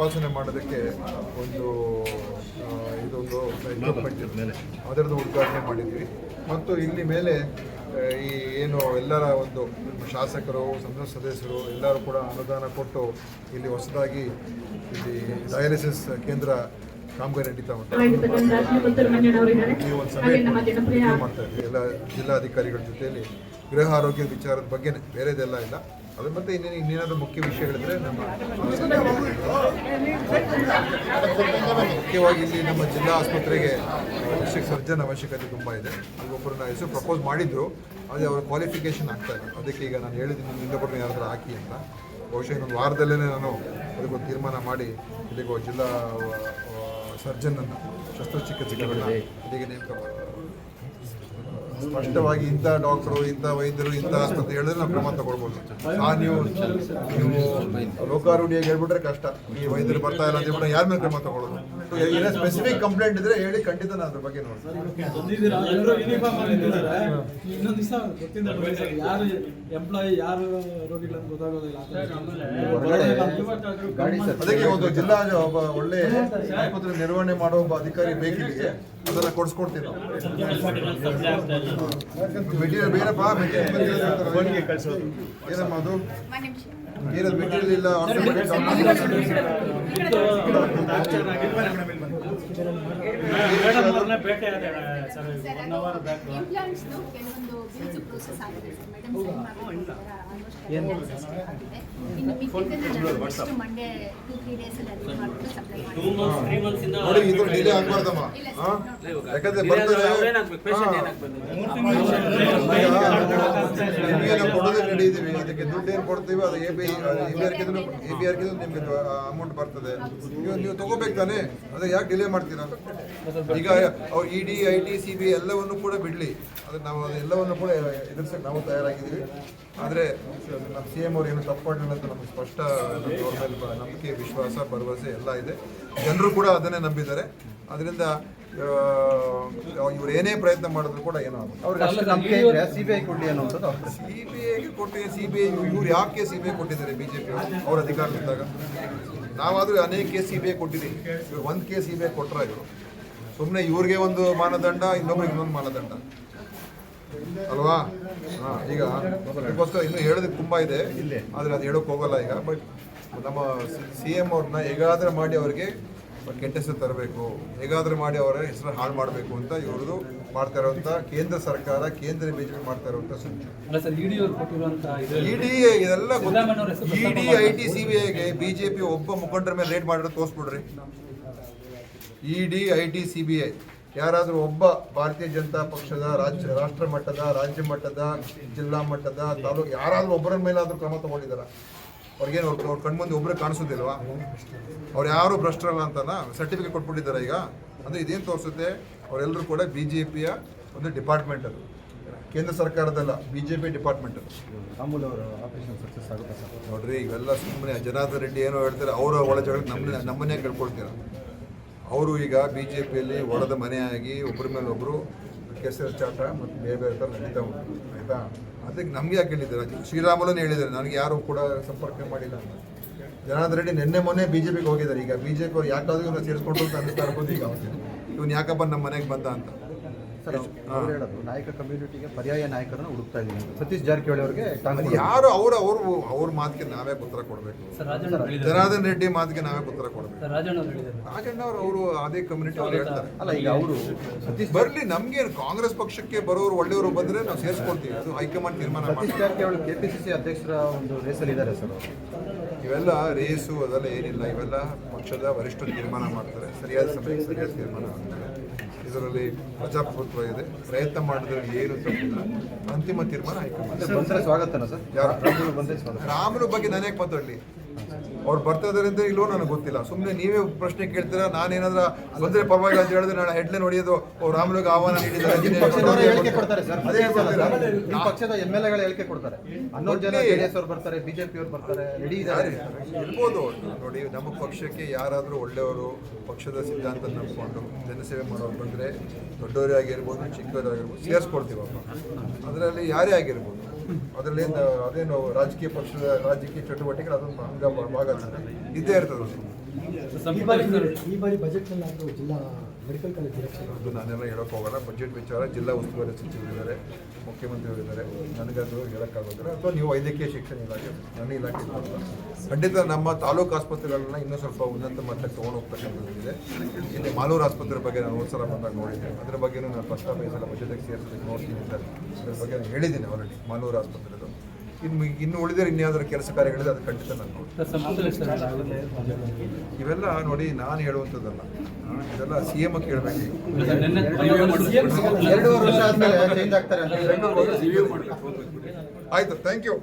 ತಪಾಸಣೆ ಮಾಡೋದಕ್ಕೆ ಒಂದು ಇದೊಂದು. ಅದರದ್ದು ಉದ್ಘಾಟನೆ ಮಾಡಿದ್ವಿ. ಮತ್ತು ಇಲ್ಲಿ ಮೇಲೆ ಈ ಏನು ಎಲ್ಲರ ಒಂದು ಶಾಸಕರು ಸಂಸತ್ ಸದಸ್ಯರು ಎಲ್ಲರೂ ಕೂಡ ಅನುದಾನ ಕೊಟ್ಟು ಇಲ್ಲಿ ಹೊಸದಾಗಿ ಇಲ್ಲಿ ಡಯಾಲಿಸಿಸ್ ಕೇಂದ್ರ ಕಾಮಗಾರಿ ನಡೀತಾ ಉಂಟು. ಈ ಒಂದು ಸಭೆ ಮಾಡ್ತಾ ಇದ್ವಿ ಎಲ್ಲ ಜಿಲ್ಲಾಧಿಕಾರಿಗಳ ಜೊತೆಯಲ್ಲಿ ಗೃಹ ಆರೋಗ್ಯ ವಿಚಾರದ ಬಗ್ಗೆ ಬೇರೆದೆಲ್ಲ ಇಲ್ಲ. ಅದ್ರ ಮತ್ತೆ ಇನ್ನೇನು ಇನ್ನೇನಾದರೂ ಮುಖ್ಯ ವಿಷಯಗಳಿದ್ರೆ ನಮ್ಮ ಮುಖ್ಯವಾಗಿ ಇಲ್ಲಿ ನಮ್ಮ ಜಿಲ್ಲಾ ಆಸ್ಪತ್ರೆಗೆ ಡಿಸ್ಟ್ರಿಕ್ಟ್ ಸರ್ಜನ್ ಅವಶ್ಯಕತೆ ತುಂಬ ಇದೆ. ಒಬ್ಬರನ್ನ ಹೆಸರು ಪ್ರಪೋಸ್ ಮಾಡಿದ್ರು ಅದೇ ಅವ್ರ ಕ್ವಾಲಿಫಿಕೇಶನ್ ಆಗ್ತಾ ಇಲ್ಲ. ಅದಕ್ಕೆ ಈಗ ನಾನು ಹೇಳಿದ್ದೀನಿ ಇನ್ನೊಬ್ಬರನ್ನ ಯಾರಾದ್ರೂ ಹಾಕಿ ಅಂತ. ಬಹುಶಃ ಇನ್ನೊಂದು ವಾರದಲ್ಲೇ ನಾನು ಅದಕ್ಕೊಂದು ತೀರ್ಮಾನ ಮಾಡಿ ಇಲ್ಲಿಗೆ ಜಿಲ್ಲಾ ಜಿಲ್ಲಾ ಸರ್ಜನನ್ನು ಶಸ್ತ್ರಚಿಕಿತ್ಸೆಗಳನ್ನ ಇಲ್ಲಿಗೆ ನೇಮಕ ಸ್ಪಷ್ಟವಾಗಿ ಇಂಥ ಡಾಕ್ಟರು, ಇಂಥ ವೈದ್ಯರು, ಇಂಥ ಆಸ್ಪತ್ರೆ ಹೇಳಿದ್ರೆ ನಾವು ಕ್ರಮ ತಗೊಳ್ಬೋದು. ಆ ನೀವು ನೀವು ಲೋಕಾರೂಢಿಯಾಗಿ ಹೇಳ್ಬಿಟ್ರೆ ಕಷ್ಟ. ಈ ವೈದ್ಯರು ಬರ್ತಾ ಇಲ್ಲ ಅಂತ ಯಾರ ಮೇಲೆ ಕ್ರಮ ತಗೊಳ್ಳೋದು? ಏನೋ ಸ್ಪೆಸಿಫಿಕ್ ಕಂಪ್ಲೇಂಟ್ ಇದ್ರೆ ಹೇಳಿ ಖಂಡಿತ ನಾನು ಅದ್ರ ಬಗ್ಗೆ ಗೊತ್ತಾಗೋದಿಲ್ಲ ಅದಕ್ಕೆ ಒಂದು ಜಿಲ್ಲಾ ಒಬ್ಬ ಒಳ್ಳೆ ಆಸ್ಪತ್ರೆ ನಿರ್ವಹಣೆ ಮಾಡೋ ಒಬ್ಬ ಅಧಿಕಾರಿ ಬೇಕಿಲ್ಲಿಗೆ ಅದನ್ನ ಕೊಡ್ಸ್ಕೊಡ್ತೀವಿ ನಾವು. ಮೆಟೀರಿಯಲ್ ಬೇಡಪ್ಪ ಮೆಟೀರಿಯಲ್ ಏನಮ್ಮ ಅದು? ಏನದು ಮೆಟೀರಿಯಲ್ ಇಲ್ಲ ಅವ್ರನ್ನ ಭೇಟಿ ಆದ ಸರ್ ಒನ್ ಅವರ್ ಬ್ಯಾಕ್ ಇಂಪ್ಲಾಂಟ್ಸ್ದು ಕೆಲವೊಂದು ಬಿಲ್ಸ್ ಪ್ರೋಸೆಸ್ ಆಗಿದೆ ಸರ್ ಮೇಡಮ್ ಸೈನ್ ಮಾಡಿದ್ದಾರೆ ಆಲ್ಮೋಸ್ಟ್ ಆಗಿದೆ. ಇನ್ನು ಮಿಕ್ಕಿದ್ದನ್ನ next Monday two three days ಅಲ್ಲಿ ರೆಡಿ ಮಾಡ್ಬಿಟ್ಟು ಸಪ್ಲೈ ಮಾಡಿ ನೋಡಿ ಇದು ಡಿಲೇ ಆಗ್ಬಾರ್ದಮ್ಮ. ಹಾ? ಯಾಕಂದ್ರೆ ಇದೀವಿ ಅದಕ್ಕೆ ದುಡ್ಡು ಏನು ಕೊಡ್ತೀವಿ ಅದು ಎ ಬಿ ಎ ಬಿ ಆರ್ಕಿದ್ರು ಎ ಬಿ ಆರ್ಕಿದ್ರು ನಿಮಗೆ ಅಮೌಂಟ್ ಬರ್ತದೆ. ನೀವು ನೀವು ತಗೋಬೇಕು ತಾನೇ? ಅದಕ್ಕೆ ಯಾಕೆ ಡಿಲೇ ಮಾಡ್ತೀರಾ? ಈಗ ಅವ್ರು E D I T C B ಎಲ್ಲವನ್ನು ಕೂಡ ಬಿಡಲಿ. ಅದಕ್ಕೆ ನಾವು ಎಲ್ಲವನ್ನು ಕೂಡ ಎದುರಿಸಕ್ಕೆ ನಾವು ತಯಾರಾಗಿದ್ದೀವಿ. ಆದರೆ, ನಮ್ಮ ಸಿ ಎಂ ಅವ್ರು ಏನು ತಪ್ಪು ಮಾಡಿಲ್ಲ ಅಂತ ನಮಗೆ ಸ್ಪಷ್ಟ ನಂಬಿಕೆ, ವಿಶ್ವಾಸ, ಭರವಸೆ ಎಲ್ಲ ಇದೆ. ಜನರು ಕೂಡ ಅದನ್ನೇ ನಂಬಿದ್ದಾರೆ. ಅದರಿಂದ ಇವ್ರು ಏನೇ ಪ್ರಯತ್ನ ಮಾಡಿದ್ರು ಕೂಡ ಏನೋ ಆಗುತ್ತೆ C B I. C B ಐಗೆ ಕೊಟ್ಟು ಸಿ ಬಿ ಐ ಇವ್ರು ಯಾಕೆ ಸಿ ಬಿ ಐ ಕೊಟ್ಟಿದ್ದಾರೆ ಬಿ ಜೆ ಪಿ ಅವ್ರ ಅಧಿಕಾರದಲ್ಲಿದ್ದಾಗ ನಾವಾದರೂ ಅನೇಕ ಕೇಸ್ ಸಿ ಬಿ ಐ ಕೊಟ್ಟಿದ್ದೀವಿ. ಇವ್ರು ಒಂದು ಕೇಸ್ ಸಿ ಬಿ ಐ ಕೊಟ್ಟರೆ ಇವರು. ಸುಮ್ಮನೆ ಇವ್ರಿಗೆ ಒಂದು ಮಾನದಂಡ ಇನ್ನೊಬ್ರಿಗೆ ಇನ್ನೊಂದು ಮಾನದಂಡ. ಅಲ್ವಾ? ಹಾಂ ಈಗ ಅದಕ್ಕೋಸ್ಕರ ಇನ್ನೂ ಹೇಳೋದಕ್ಕೆ ತುಂಬ ಇದೆ. ಆದರೆ ಅದು ಹೇಳೋಕೆ ಹೋಗಲ್ಲ ಈಗ. ಬಟ್ ನಮ್ಮ ಸಿ ಎಂ ಅವ್ರನ್ನ ಹೇಗಾದ್ರೆ ಮಾಡಿ ಅವರಿಗೆ ಕೆಟ್ಟ ಹೆಸರು ತರಬೇಕು. ಹೇಗಾದ್ರೂ ಮಾಡಿ ಅವರ ಹೆಸರು ಹಾಳು ಮಾಡಬೇಕು ಅಂತ ಇವ್ರದ್ದು ಮಾಡ್ತಾ ಇರುವಂಥ ಕೇಂದ್ರ ಸರ್ಕಾರ ಕೇಂದ್ರ ಬಿಜೆಪಿ ಮಾಡ್ತಾ ಇರುವಂಥ ಸಂಚು. Sir E D E D ಇದೆಲ್ಲ E D I T C B ಐಗೆ BJP ಒಬ್ಬ ಮುಖಂಡರ ಮೇಲೆ ರೇಟ್ ಮಾಡಿರೋ ತೋರಿಸ್ಬಿಡ್ರಿ. E D I T C B I ಯಾರಾದರೂ ಒಬ್ಬ ಭಾರತೀಯ ಜನತಾ ಪಕ್ಷದ ರಾಜ್ಯ ರಾಷ್ಟ್ರ ಮಟ್ಟದ ರಾಜ್ಯ ಮಟ್ಟದ ಜಿಲ್ಲಾ ಮಟ್ಟದ ತಾಲೂಕು ಯಾರಾದರೂ ಒಬ್ಬರ ಮೇಲಾದರೂ ಕ್ರಮ ತಗೊಂಡಿದ್ದಾರ? ಅವ್ರಿಗೇನು ಅವ್ರ ಅವ್ರ ಕಣ್ಮುಂದೆ ಒಬ್ಬರೇ ಕಾಣಿಸೋದಿಲ್ವಾ ಅವ್ರು ಯಾರು ಭ್ರಷ್ಟರಲ್ಲ ಅಂತಲ್ಲ ಸರ್ಟಿಫಿಕೇಟ್ ಕೊಟ್ಬಿಟ್ಟಿದ್ದಾರೆ ಈಗ. ಅಂದರೆ ಇದೇನು ತೋರಿಸುತ್ತೆ? ಅವರೆಲ್ಲರೂ ಕೂಡ ಬಿ ಜೆ ಪಿಯ ಒಂದು ಡಿಪಾರ್ಟ್ಮೆಂಟ್ ಅದು. ಕೇಂದ್ರ ಸರ್ಕಾರದಲ್ಲ ಬಿ ಜೆ ಪಿ ಡಿಪಾರ್ಟ್ಮೆಂಟ್ ಅದು. ಅಮೂಲ್ ಅವರ ಆಪರೇಷನ್ ಸಕ್ಸಸ್ ಆಗುತ್ತೆ ಸರ್? ನೋಡ್ರಿ ಇವೆಲ್ಲ ಸುಮ್ಮನೆ ಜನಾರ್ದನ್ ರೆಡ್ಡಿ ಏನೋ ಹೇಳ್ತಾರೆ ಅವರ ಒಳ ಜಗಳ ನಮ್ಮನ್ನ ನಮ್ಮನ್ನೇ ಕೇಳ್ಕೊಳ್ತೀರ. ಅವರು ಈಗ ಬಿ ಜೆ ಪಿಯಲ್ಲಿ ಒಳದ ಮನೆಯಾಗಿ ಒಬ್ಬರ ಮೇಲೆ ಒಬ್ಬರು ಕೆಸರು ಚಾಟ ಮತ್ತು ಬೇರೆ ಬೇರೆ ಥರ ನಡೀತಾ ಉಂಟು. ಆಯಿತಾ? ಅದಕ್ಕೆ ನಮಗೆ ಯಾಕೆ ಹೇಳಿದ್ದಾರೆ? ಶ್ರೀರಾಮುಲನೇ ಹೇಳಿದ್ದಾರೆ, ನನಗೆ ಯಾರು ಕೂಡ ಸಂಪರ್ಕ ಮಾಡಿಲ್ಲ ಅಂತ. ಜನಾರ್ದನ್ ರೆಡ್ಡಿ ನಿನ್ನೆ ಮೊನ್ನೆ ಬಿ ಜೆ ಪಿಗೆ ಹೋಗಿದ್ದಾರೆ. ಈಗ ಬಿ ಜೆ ಪಿ ಅವ್ರು ಯಾಕಾದ್ರೂ ಇವ್ರನ್ನ ಸೇರಿಸ್ಕೊಂಡು ಅಂತ ಅನಿಸ್ತಾ ಇರ್ಬೋದು ಈಗ ಅವ್ರಿಗೆ ಇವ್ನು ಯಾಕಪ್ಪ ನಮ್ಮ ಮನೆಗೆ ಬಂದ ಅಂತ? ಸರ್ ಅವ್ರು ಹೇಳೋದು ನಾಯಕ ಕಮ್ಯುನಿಟಿಗೆ ಪರ್ಯಾಯ ನಾಯಕರನ್ನ ಹುಡುಕ್ತಾ ಇದ್ದೀನಿ. ಸತೀಶ್ ಜಾರಕಿಹೊಳಿ ಅವರಿಗೆ ಯಾರು ಅವರು ಅವರು ಅವ್ರ ಮಾತಿಗೆ ನಾವೇ ಉತ್ತರ ಕೊಡಬೇಕು. ಸರ್ ರಾಜಣ್ಣ ಜನಾರ್ದನ್ ರೆಡ್ಡಿ ಮಾತಿಗೆ ನಾವೇ ಉತ್ತರ ಕೊಡಬೇಕು. ಸರ್ ರಾಜಣ್ಣ ಅವ್ರು ಅವರು ಅವರು ಅದೇ ಕಮ್ಯುನಿಟಿ ಅವ್ರು ಹೇಳ್ತಾರೆ. ಅಲ್ಲ ಈಗ ಅವರು ಸತೀಶ್ ಬರ್ಲಿ ನಮ್ಗೆ ಕಾಂಗ್ರೆಸ್ ಪಕ್ಷಕ್ಕೆ ಬರೋರು ಒಳ್ಳೆಯವರು ಬಂದ್ರೆ ನಾವು ಸೇರಿಸ್ಕೊಳ್ತೀವಿ. ಅದು ಹೈಕಮಾಂಡ್ ತೀರ್ಮಾನ Satish Jarkiholi K P C C ಅಧ್ಯಕ್ಷರ ಒಂದು ರೇಸಲ್ಲಿ ಇದ್ದಾರೆ ಸರ್ ಇವೆಲ್ಲ ರೇಸು ಅದೆಲ್ಲ ಏನಿಲ್ಲ. ಇವೆಲ್ಲ ಪಕ್ಷದ ವರಿಷ್ಠರು ತೀರ್ಮಾನ ಮಾಡ್ತಾರೆ. ಸರಿಯಾದ ಸಮಯಕ್ಕೆ ಸರಿಯಾದ ತೀರ್ಮಾನ ಮಾಡ್ತಾರೆ. ಇದರಲ್ಲಿ ಪ್ರಜಾಪ್ರಭುತ್ವ ಇದೆ. ಪ್ರಯತ್ನ ಮಾಡಿದ್ರೆ ಏನು ತಪ್ಪಿಲ್ಲ ಅಂತಿಮ ತೀರ್ಮಾನ ಸ್ವಾಗತ. ರಾಮನ ಬಗ್ಗೆ ನಾನು ಯಾಕೆ ಮಾತಾಡಲಿ? ಅವ್ರು ಬರ್ತಾ ಇದಾರೆ ಅಂತ ಇಲ್ಲೋ ನನಗೆ ಗೊತ್ತಿಲ್ಲ. ಸುಮ್ಮನೆ ನೀವೇ ಪ್ರಶ್ನೆ ಕೇಳ್ತೀರಾ ನಾನೇನಾದ್ರೂ ಬಂದ್ರೆ ಪರವಾಗಿಲ್ಲ ಅಂತ ಹೇಳಿದ್ರೆ ನಾನು ಹೆಡ್ಲೈನ್ ಹೊಡೆಯೋದು ಅವ್ರು ರಾಮನಿಗೆ ಆಹ್ವಾನ ನೀಡಿದ್ದಾರೆ ಪಕ್ಷದ ಎಂ ಎಲ್ ಎಗಳು ಹೇಳಿಕೆ ಕೊಡ್ತಾರೆ. ಹನ್ನೊಂದು ಜನ ಜೆ ಡಿ ಎಸ್ ಅವ್ರು ಬರ್ತಾರೆ ಬಿಜೆಪಿ ಅವ್ರು ಬರ್ತಾರೆ ರೆಡಿ ಇದ್ದಾರೆ. ಇರ್ಬೋದು. ನೋಡಿ ನಮ್ಮ ಪಕ್ಷಕ್ಕೆ ಯಾರಾದರೂ ಒಳ್ಳೆಯವರು ಪಕ್ಷದ ಸಿದ್ಧಾಂತ ನಂಬಿಕೊಂಡು ಜನಸೇವೆ ಮಾಡೋರು ಬಂದರೆ ದೊಡ್ಡವರೇ ಆಗಿರ್ಬೋದು ಚಿಕ್ಕವರೇ ಆಗಿರ್ಬೋದು ಸೇರಿಸ್ಕೊಡ್ತೀವಪ್ಪ ಅದರಲ್ಲಿ ಯಾರೇ ಆಗಿರ್ಬೋದು. ಅದರಲ್ಲಿ ಏನು ಅದೇನು ರಾಜಕೀಯ ಪಕ್ಷದ ರಾಜಕೀಯ ಚಟುವಟಿಕೆಗಳು ಅದೊಂದು ಅಂಗ ಭಾಗ ಇದ್ದೇ ಇರ್ತದೆ. ಈ ಬಾರಿ ಈ ಬಾರಿ ಬಜೆಟ್ನಲ್ಲಿ ಅದು ಜಿಲ್ಲಾ ಮೆಡಿಕಲ್ ಕಾಲೇಜ್ ಅದು ನಾನೆಲ್ಲ ಹೇಳೋಕೆ ಹೋಗಲ್ಲ. ಬಜೆಟ್ ವಿಚಾರ ಜಿಲ್ಲಾ ಉಸ್ತುವಾರಿ ಸಚಿವರಿದ್ದಾರೆ ಮುಖ್ಯಮಂತ್ರಿಗಳಿದ್ದಾರೆ ನನಗದು ಹೇಳೋಕ್ಕಾಗೋದಿಲ್ಲ. ಅಥವಾ ನೀವು ವೈದ್ಯಕೀಯ ಶಿಕ್ಷಣ ಇಲಾಖೆ ನನ್ನ ಇಲಾಖೆ. ಖಂಡಿತ ನಮ್ಮ ತಾಲೂಕು ಆಸ್ಪತ್ರೆಗಳನ್ನ ಇನ್ನೂ ಸ್ವಲ್ಪ ಉನ್ನತ ಮಟ್ಟಕ್ಕೆ ತೊಗೊಂಡು ಹೋಗ್ತಕ್ಕಂಥದ್ದಿದೆ ಇಲ್ಲಿ ಮಾಲೂರು ಆಸ್ಪತ್ರೆ ಬಗ್ಗೆ ನಾನು ಒಂದು ಸಲ ಬಂದಾಗ ನೋಡಿದ್ದೆ. ಅದ್ರ ಬಗ್ಗೆನೂ ನಾನು ಫಸ್ಟ್ ಈ ಸಲ ಬಜೆಟ್ಗೆ ಸೇರಿಸಲಿಕ್ಕೆ ನೋಡ್ತೀನಿ ಸರ್ ಅದ್ರ ಬಗ್ಗೆ ನಾನು ಹೇಳಿದ್ದೀನಿ ಆಲ್ರೆಡಿ ಮಾಲೂರು ಆಸ್ಪತ್ರೆದು ಇನ್ನು ಇನ್ನು ಉಳಿದಿರೋ ಇನ್ಯಾವುದಾದ್ರು ಕೆಲಸ ಕಾರ್ಯಗಳಿದೆ ಅದು ಖಂಡಿತ ನಾನು ಇವೆಲ್ಲ ನೋಡಿ ನಾನು ಹೇಳುವಂಥದ್ದಲ್ಲ. ಇದೆಲ್ಲ ಸಿ ಎಂ ಕೇಳಬೇಕು ಆಯ್ತು ಥ್ಯಾಂಕ್ ಯು